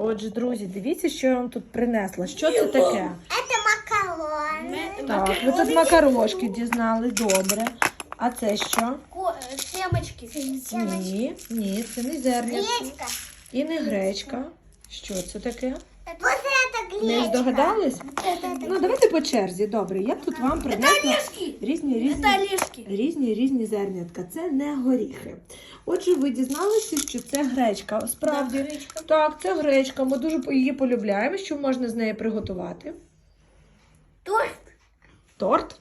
Отже, друзі, дивіться, що я вам тут принесла. Що це таке? Це макарони. Так, ви тут макарошки дізнали, добре. А це що? Семечки. Ні, ні, це не зерня. Гречка. І не гречка. Що це таке? Не здогадались? Ну, давайте по черзі. Добре, я тут вам принесла різні різні. Різні різні зернятка. Це не горіхи. Отже, ви дізналися, що це гречка. Справді, так, це гречка. Ми дуже її полюбляємо. Що можна з неї приготувати? Торт. Торт.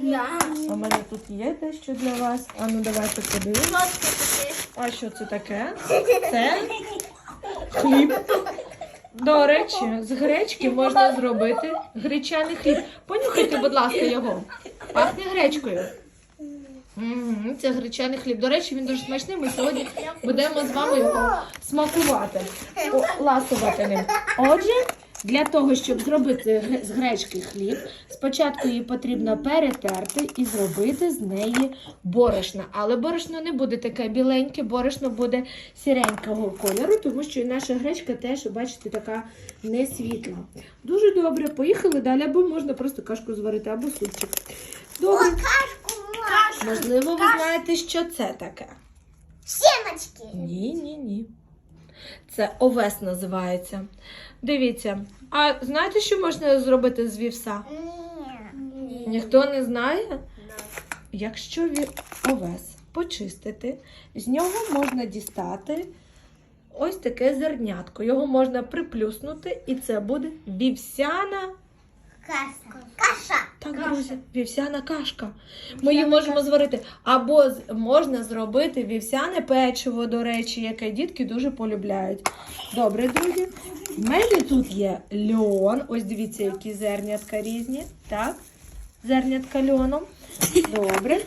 Да. У мене тут є дещо для вас. А ну давайте подивимось. А що це таке? Це хліб. До речі, з гречки можна зробити гречаний хліб. Понюхайте, будь ласка, його. Пахне гречкою. Угу, Це гречаний хліб. До речі, він дуже смачний. Ми сьогодні будемо з вами його смакувати, ласувати ним. Отже, для того, щоб зробити з гречки хліб, спочатку її потрібно перетерти і зробити з неї борошно. Але борошно не буде таке біленьке, борошно буде сіренького кольору, тому що і наша гречка теж, бачите, така не світла. Дуже добре, поїхали далі, або можна просто кашку зварити, або супчик. Добре. Можливо, ви знаєте, що це таке? Семочки. Ні, ні, ні. Це овес називається. Дивіться, а знаєте, що можна зробити з вівса? Ні. Ніхто не знає? Якщо овес почистити, з нього можна дістати ось таке зернятко. Його можна приплюснути, і це буде вівсяна. Каша. Каша. Так, друзі, вівсяна кашка. Ми її можемо зварити. Або з- можна зробити вівсяне печиво, до речі, яке дітки дуже полюбляють. Добре, друзі. В мене тут є льон. Ось дивіться, які зернятка різні. Так? Зернятка льоном. Добре.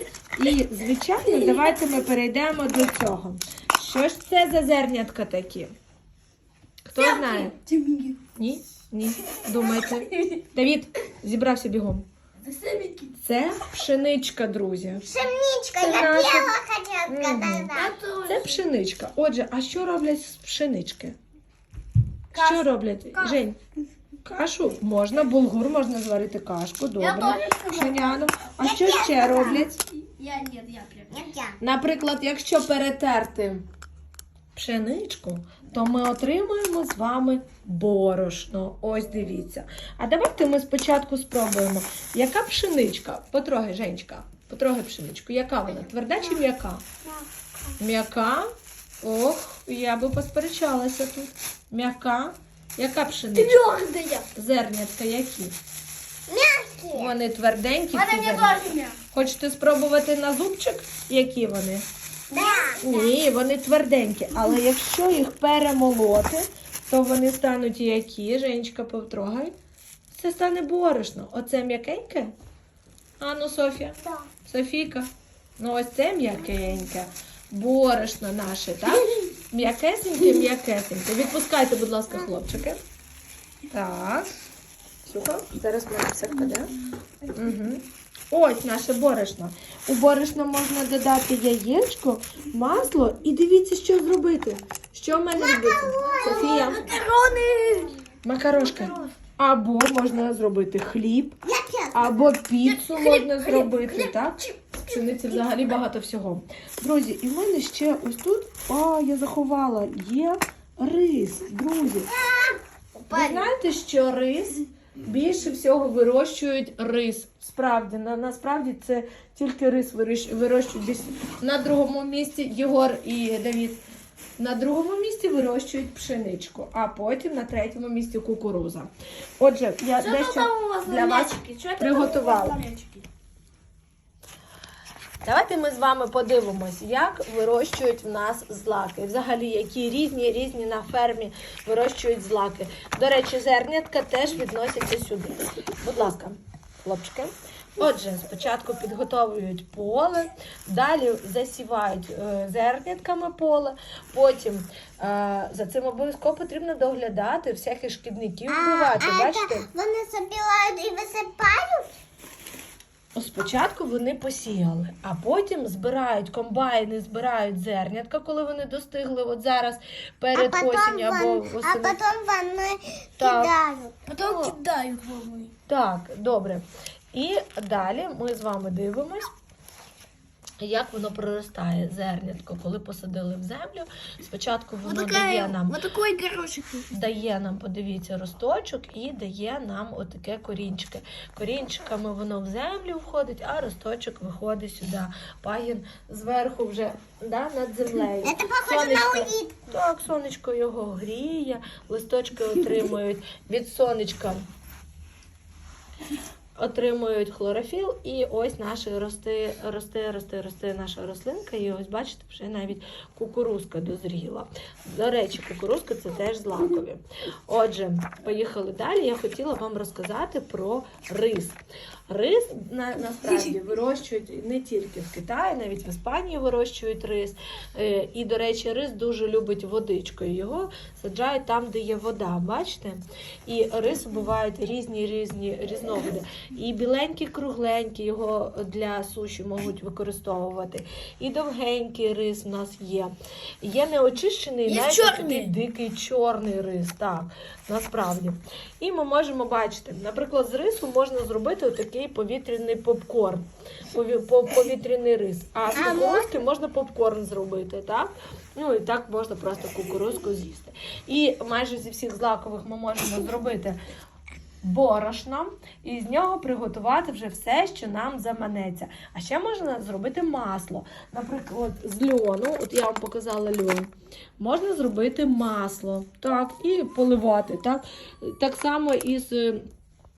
І, звичайно, давайте ми перейдемо до цього. Що ж це за зернятка такі? Хто знає? Ні? Ні. Думаєте? Давід, зібрався бігом. Це пшеничка, друзі. Пшеничка. Я наша- пела хотела Мгм. сказать. Це пшеничка. Отже, а що роблять з пшенички? Що роблять? Кашу. Жень, кашу можна, булгур можна зварити кашку, добре. Пшеняну. А що ще роблять? Я нет, я прям. Нет, я. Наприклад, якщо перетерти пшеничку, то ми отримуємо з вами борошно. Ось дивіться. А давайте ми спочатку спробуємо. Яка пшеничка? Потрогай, Женечка, потрогай пшеничку. Яка вона? Тверда чи м'яка? М'яка? Ох, я би посперечалася тут. М'яка? Яка пшеничка? Твердая. Зернятка які? Мягкие. Вони тверденькі. Ці не. Хочете спробувати на зубчик? Які вони? Ні, вони тверденькі, але якщо їх перемолоти, то вони стануть які. Женечка, потрогай. Це стане борошно. Оце м'якеньке? А ну, Софія. Да. Софійка. Ну, ось це м'якеньке. Борошно наше, так? М'якесеньке, м'якесеньке. Відпускайте, будь ласка, хлопчики. Так. Сюха, зараз мене все впаде. Угу. Ось наше борошно. У борошно можна додати яєчко, масло і дивіться, що зробити. Що в мене робиться? Софія, Макароны. макарошка. Або можна зробити хліб, або піцу можна зробити, так? Пшениці взагалі багато всього. Друзі, і в мене ще ось тут, а, я заховала, є рис, друзі. Ви знаєте, що рис більше всього вирощують рис. Справді, на, насправді це тільки рис вирощують на другому місці Єгор і Давід. На другому місці вирощують пшеничку, а потім на третьому місці кукуруза. Отже, я Що дещо там у вас для вас приготувала. там у вас на мячике? Давайте ми з вами подивимось, як вирощують в нас злаки. Взагалі, які різні різні на фермі вирощують злаки. До речі, зернятка теж відносяться сюди. Будь ласка, хлопчики. Отже, спочатку підготовлюють поле, далі засівають е, зернятками поле, потім е, за цим обов'язково потрібно доглядати, всяких шкідників вбивати. а Бачите? это вони собирают и высыпают? Спочатку вони посіяли, а потім збирають комбайни, збирають зернятка, коли вони достигли. От зараз перед а або вон, а потім вони Так. кидають Потом кидають вони. Так, добре. І далі ми з вами дивимось. Як воно проростає зернятко, коли посадили в землю. Спочатку воно дає нам вот такой дає нам, подивіться, росточок і дає нам отаке корінчики. Корінчиками воно в землю входить, а росточок виходить сюди. Пагін зверху вже да, над землею. Это похоже на Сонечко, так, сонечко його гріє, листочки отримують від сонечка. Отримують хлорофіл, і ось наша росте, росте, росте, росте наша рослинка. І ось бачите, вже навіть кукурузка дозріла. До речі, кукурузка це теж злакові. Отже, поїхали далі. Я хотіла вам розказати про рис. Рис на, насправді вирощують не тільки в Китаї, навіть в Іспанії вирощують рис. Е, І, до речі, рис дуже любить водичку. і Його саджають там, де є вода. Бачите? І рису бувають різні різні різновиди. І біленький, кругленький його для суші можуть використовувати. І довгенький рис в нас є. Є неочищений, навіть чорний. такий дикий чорний рис. Так, насправді. І ми можемо бачити, наприклад, з рису можна зробити отакий повітряний попкорн, повітряний рис. А з кукурузки можна попкорн зробити, так? Ну і так можна просто кукурузку з'їсти. І майже зі всіх злакових ми можемо зробити борошно і з нього приготувати вже все, що нам заманеться. А ще можна зробити масло. Наприклад, з льону, от я вам показала льон, можна зробити масло, так, і поливати. Так, так само із е,